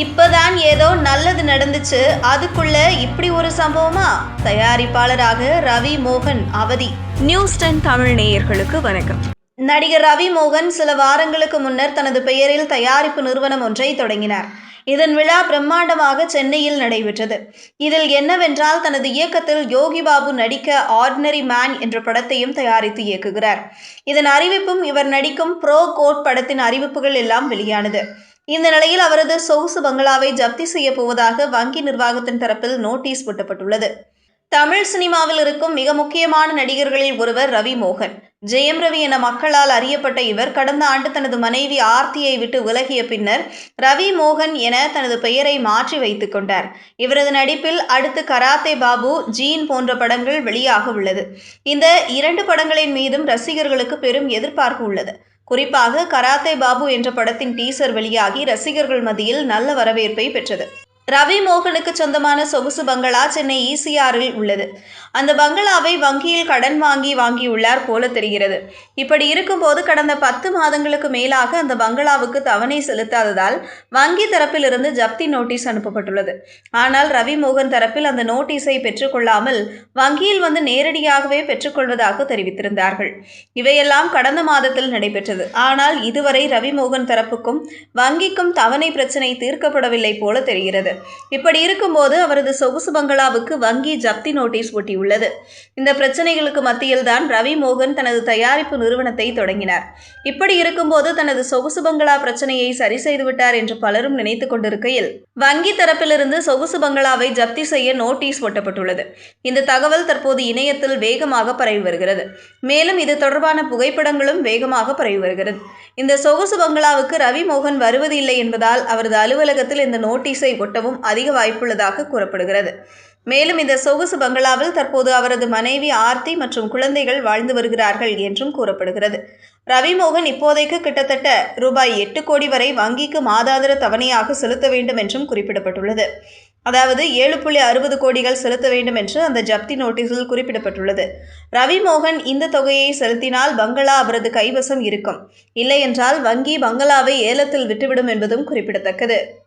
இப்பதான் ஏதோ நல்லது நடந்துச்சு. அதுக்குள்ள இப்படி ஒரு சம்பவமா? தயாரிப்பாளராக ரவி மோகன் அவதி. நியூஸ் டென் தமிழ் நேயர்களுக்கு வணக்கம். நடிகர் ரவி மோகன் சில வாரங்களுக்கு முன்னர் தனது பெயரில் தயாரிப்பு நிறுவனம் ஒன்றை தொடங்கினார். இதன் விழா பிரம்மாண்டமாக சென்னையில் நடைபெற்றது. இதில் என்னவென்றால் தனது இயக்கத்தில் யோகி பாபு நடிக்க ஆர்டினரி மேன் என்ற படத்தையும் தயாரித்து இயக்குகிறார். இதன் அறிவிப்பும் இவர் நடிக்கும் ப்ரோ கோட் படத்தின் அறிவிப்புகள் எல்லாம் வெளியானது. இந்த நிலையில் அவரது சொகுசு பங்களாவை ஜப்தி செய்ய போவதாக வங்கி நிர்வாகத்தின் தரப்பில் நோட்டீஸ் ஒட்டப்பட்டுள்ளது தமிழ் சினிமாவில் இருக்கும் மிக முக்கியமான நடிகர்களில் ஒருவர் ரவி மோகன். ஜெயம் ரவி என மக்களால் அறியப்பட்ட இவர் கடந்த ஆண்டு தனது மனைவி ஆர்த்தியை விட்டு விலகிய பின்னர் ரவி மோகன் என தனது பெயரை மாற்றி வைத்துக் கொண்டார். இவரது நடிப்பில் அடுத்து கராத்தே பாபு ஜீன் போன்ற படங்கள் வெளியாக உள்ளது. இந்த இரண்டு படங்களின் மீதும் ரசிகர்களுக்கு பெரும் எதிர்பார்ப்பு உள்ளது. குறிப்பாக கராத்தே பாபு என்ற படத்தின் டீசர் வெளியாகி ரசிகர்கள் மத்தியில் நல்ல வரவேற்பை பெற்றது. ரவி மோகனுக்கு சொந்தமான சொகுசு பங்களா சென்னை ஈசிஆரில் உள்ளது. அந்த பங்களாவை வங்கியில் கடன் வாங்கி வாங்கியுள்ளார் போல தெரிகிறது. இப்படி இருக்கும்போது கடந்த பத்து மாதங்களுக்கு மேலாக அந்த பங்களாவுக்கு தவணை செலுத்தாததால் வங்கி தரப்பிலிருந்து ஜப்தி நோட்டீஸ் அனுப்பப்பட்டுள்ளது. ஆனால் ரவி மோகன் தரப்பில் அந்த நோட்டீஸை பெற்றுக்கொள்ளாமல் வங்கியில் வந்து நேரடியாகவே பெற்றுக்கொள்வதாக தெரிவித்திருந்தார்கள். இவையெல்லாம் கடந்த மாதத்தில் நடைபெற்றது. ஆனால் இதுவரை ரவி மோகன் தரப்புக்கும் வங்கிக்கும் தவணை பிரச்சினை தீர்க்கப்படவில்லை போல தெரிகிறது. இப்படி இருக்கும்போது அவரது சொகுசு பங்களாவுக்கு வங்கி ஜப்தி நோட்டீஸ் ஒட்டியுள்ளது. இந்த பிரச்சனைகளுக்கு மத்தியில்தான் ரவி மோகன் தனது தயாரிப்பு நிறுவனத்தை தொடங்கினார். இப்படி இருக்கும்போது தனது சொகுசு பங்களா பிரச்சனையை சரி செய்துவிட்டார் என்று பலரும் நினைத்துக் கொண்டிருக்கையில் வங்கி தரப்பிலிருந்து சொகுசு பங்களாவை ஜப்தி செய்ய நோட்டீஸ் ஒட்டப்பட்டுள்ளது. இந்த தகவல் தற்போது இணையத்தில் வேகமாக பரவி வருகிறது. மேலும் இது தொடர்பான புகைப்படங்களும் வேகமாக பரவி வருகிறது. இந்த சொகுசு பங்களாவுக்கு ரவி மோகன் வருவது இல்லை என்பதால் அவரது அலுவலகத்தில் இந்த நோட்டீஸை ஒட்டவும் அதிக வாய்ப்புள்ளதாக கூறப்படுகிறது. மேலும் இந்த சொகுசு பங்களாவில் தற்போது அவரது மனைவி ஆர்த்தி மற்றும் குழந்தைகள் வாழ்ந்து வருகிறார்கள் என்றும் கூறப்படுகிறது. ரவிமோகன் இப்போதைக்கு கிட்டத்தட்ட ரூபாய் எட்டு கோடி வரை வங்கிக்கு மாதாந்திர தவணையாக செலுத்த வேண்டும் என்றும் குறிப்பிடப்பட்டுள்ளது. அதாவது ஏழு புள்ளி அறுபது கோடிகள் செலுத்த வேண்டும் என்று அந்த ஜப்தி நோட்டீஸில் குறிப்பிடப்பட்டுள்ளது. ரவிமோகன் இந்த தொகையை செலுத்தினால் பங்களா அவரது கைவசம் இருக்கும். இல்லையென்றால் வங்கி பங்களாவை ஏலத்தில் விட்டுவிடும் என்பதும் குறிப்பிடத்தக்கது.